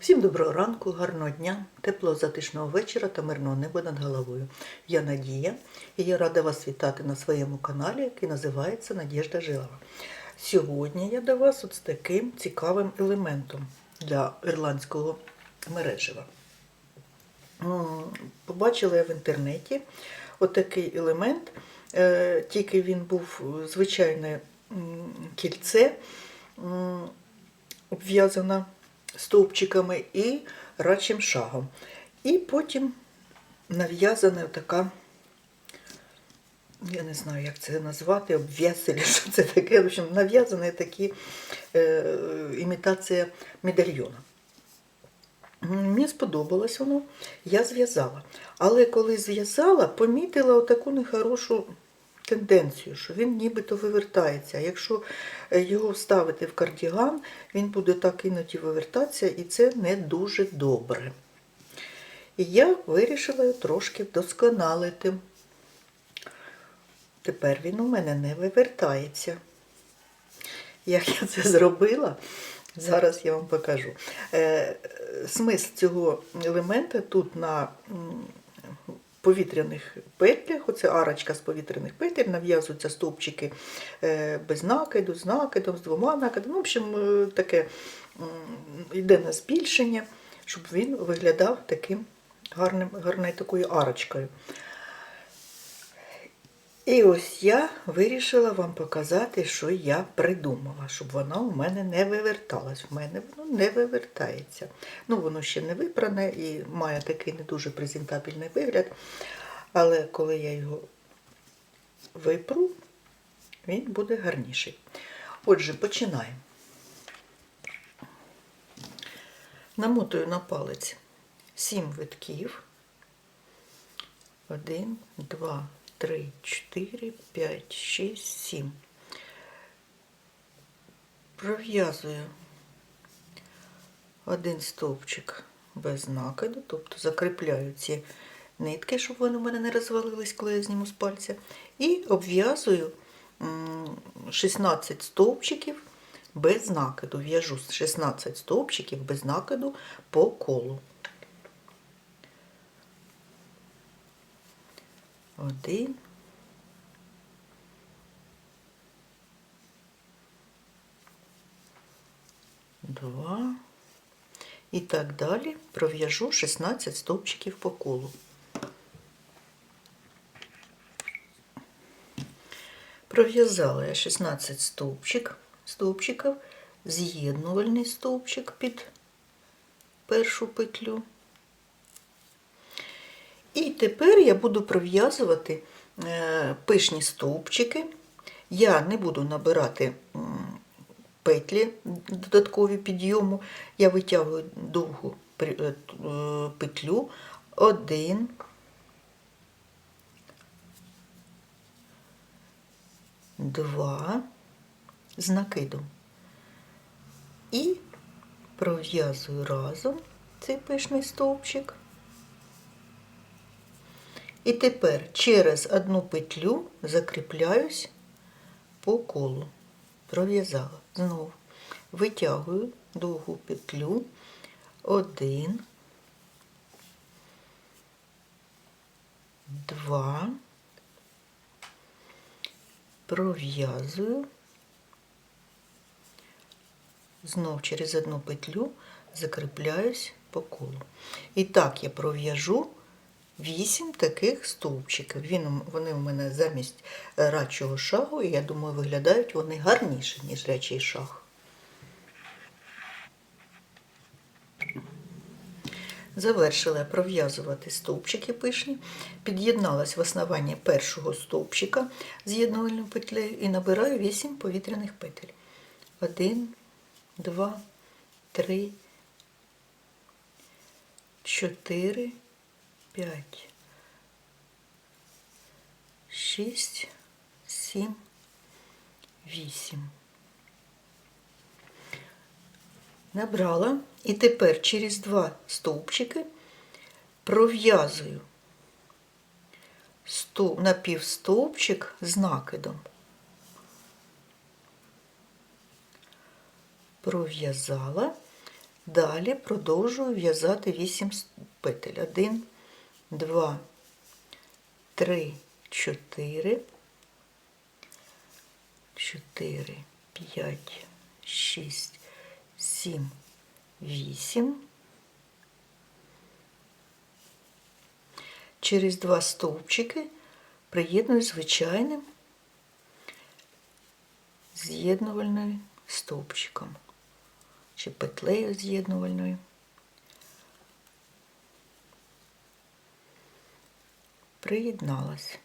Всім доброго ранку, гарного дня, теплого затишного вечора та мирного неба над головою. Я Надія і я рада вас вітати на своєму каналі, який називається Надіжда Жилова. Сьогодні я до вас от з таким цікавим елементом для ірландського мережева. Побачила я в інтернеті отакий елемент, е, тільки він був звичайне кільце, обв'язане стовпчиками і рачим шагом. І потім нав'язана така, я не знаю, як це назвати, обв'язелі, що це таке. В общем, нав'язані такі е, імітація медальйона. Мені сподобалось воно, я зв'язала. Але коли зв'язала, помітила отаку нехорошу тенденцію, що він нібито вивертається. Якщо е, його вставити в кардіган, він буде так іноді вивертатися, і це не дуже добре. І я вирішила трошки вдосконалити. Тепер він у мене не вивертається. Як я це зробила, зараз я вам покажу. Е, смисл цього елемента тут на повітряних петлях, оце арочка з повітряних петель, нав'язуються стовпчики е, без накиду, з накидом, з двома накидами. Ну, в общем, е, таке йде на збільшення, щоб він виглядав таким гарним, гарною такою арочкою. І ось я вирішила вам показати, що я придумала, щоб вона у мене не виверталась. В мене воно не вивертається. Ну, воно ще не випране і має такий не дуже презентабельний вигляд. Але коли я його випру, він буде гарніший. Отже, починаємо. Намотую на палець 7 витків. 1, 2, 3, 4, 5, 6, 7. Пров'язую один стовпчик без накиду, тобто закріпляю ці нитки, щоб вони у мене не розвалились, коли я зніму з пальця. І обв'язую 16 стовпчиків без накиду. В'яжу 16 стовпчиків без накиду по колу. Один. Два. І так далі пров'яжу 16 стовпчиків по колу. Пров'язала я 16 стовпчик, стовпчиків, з'єднувальний стовпчик під першу петлю. І тепер я буду пров'язувати е, пишні стовпчики. Я не буду набирати петлі додаткові підйому. Я витягую довгу е, е, петлю. Один, два з накидом. І пров'язую разом цей пишний стовпчик. І тепер через одну петлю закріпляюсь по колу. Пров'язала. Знову витягую довгу петлю. Один, два, пров'язую. Знов через одну петлю закріпляюсь по колу. І так я пров'яжу вісім таких стовпчиків. Він, вони у мене замість е, рачого шагу, і я думаю, виглядають вони гарніше, ніж рячий шаг. Завершила я пров'язувати стовпчики пишні, під'єдналась в основанні першого стовпчика з'єднувальною петлею і набираю 8 повітряних петель. 1, 2, 3, 4, 5, 6, 7, 8. Набрала і тепер через два стовпчики пров'язую стов- напівстовпчик з накидом. Пров'язала, Далі продовжую в'язати 8 петель. 1, 2, 3, 4, 4, 5, 6, 7, 8. Через два стовпчики приєдную звичайним з'єднувальним стовпчиком чи петлею з'єднувальною. Приєдналась.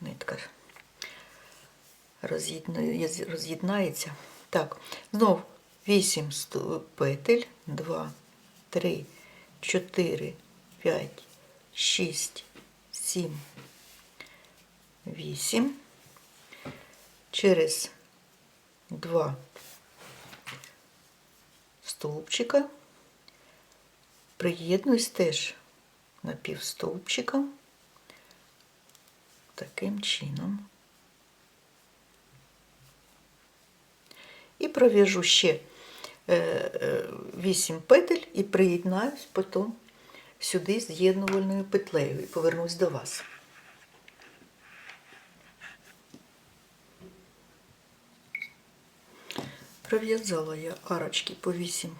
Нитка роз'єднається. Так, знов 8 петель, 2, 3, 4, 5, 6, 7, 8. Через 2 стовпчика приєднуюсь теж напівстовпчиком таким чином. І пров'яжу ще 8 петель і приєднаюсь потім сюди з'єднувальною петлею і повернусь до вас. Пров'язала я арочки по 8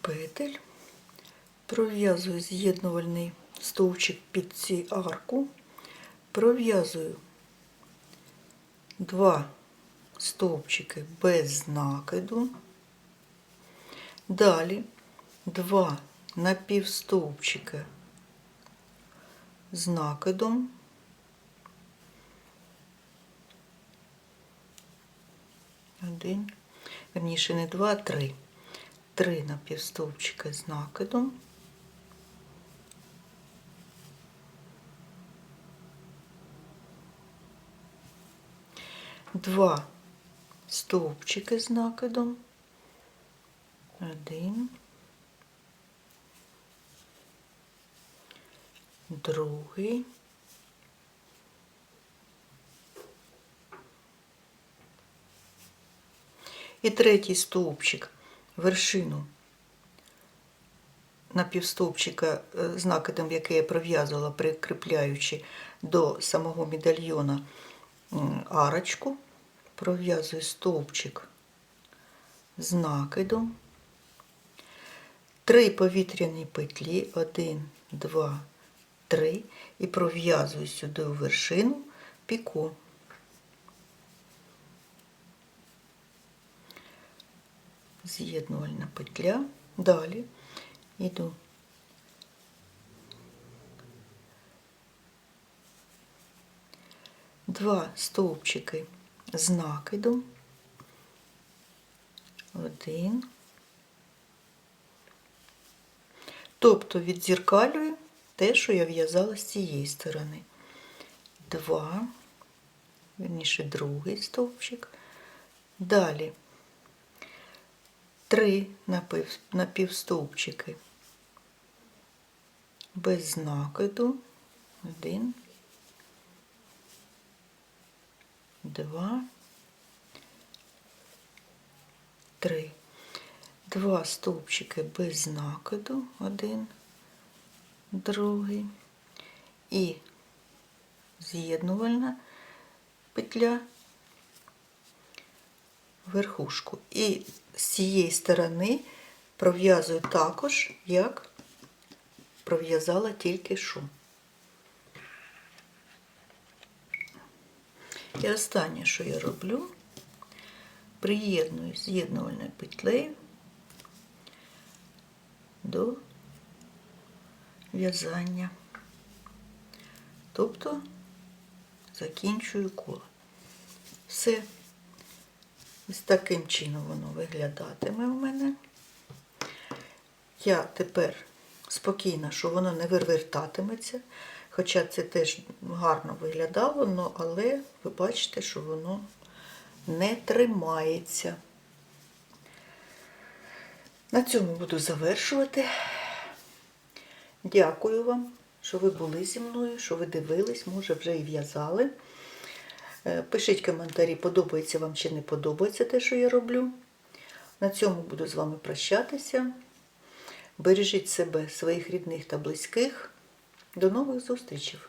петель, пров'язую з'єднувальний стовпчик під цю арку, пров'язую два стовпчики без накиду, далі два напівстовпчика з накидом, один, верніше не два, а три. Три напівстовпчика з накидом. Два стовпчики з накидом. Один. Другий. І третій стовпчик, вершину напівстовпчика е, з накидом, який я пров'язувала, прикріпляючи до самого медальйона арочку, пров'язую стовпчик з накидом, три повітряні петлі, один, два, три, і пров'язую сюди у вершину піко. з'єднувальна петля. Далі йду два стовпчики з накидом. Один. Тобто відзеркалюю те, що я в'язала з цієї сторони. Два, верніше другий стовпчик. Далі три напів, напівстовпчики без накиду. Один, два, три. Два стовпчики без накиду. Один, другий. І з'єднувальна петля верхушку. І з цієї сторони пров'язую також, як пров'язала тільки що. І останнє, що я роблю, приєдную з'єднувальною петлею до в'язання. Тобто закінчую коло. Все. Ось таким чином воно виглядатиме в мене. Я тепер спокійна, що воно не вивертатиметься, хоча це теж гарно виглядало, но, але ви бачите, що воно не тримається. На цьому буду завершувати. Дякую вам, що ви були зі мною, що ви дивились, може вже і в'язали. Е, Пишіть коментарі, подобається вам чи не подобається те, що я роблю. На цьому буду з вами прощатися. Бережіть себе, своїх рідних та близьких. До нових зустрічей!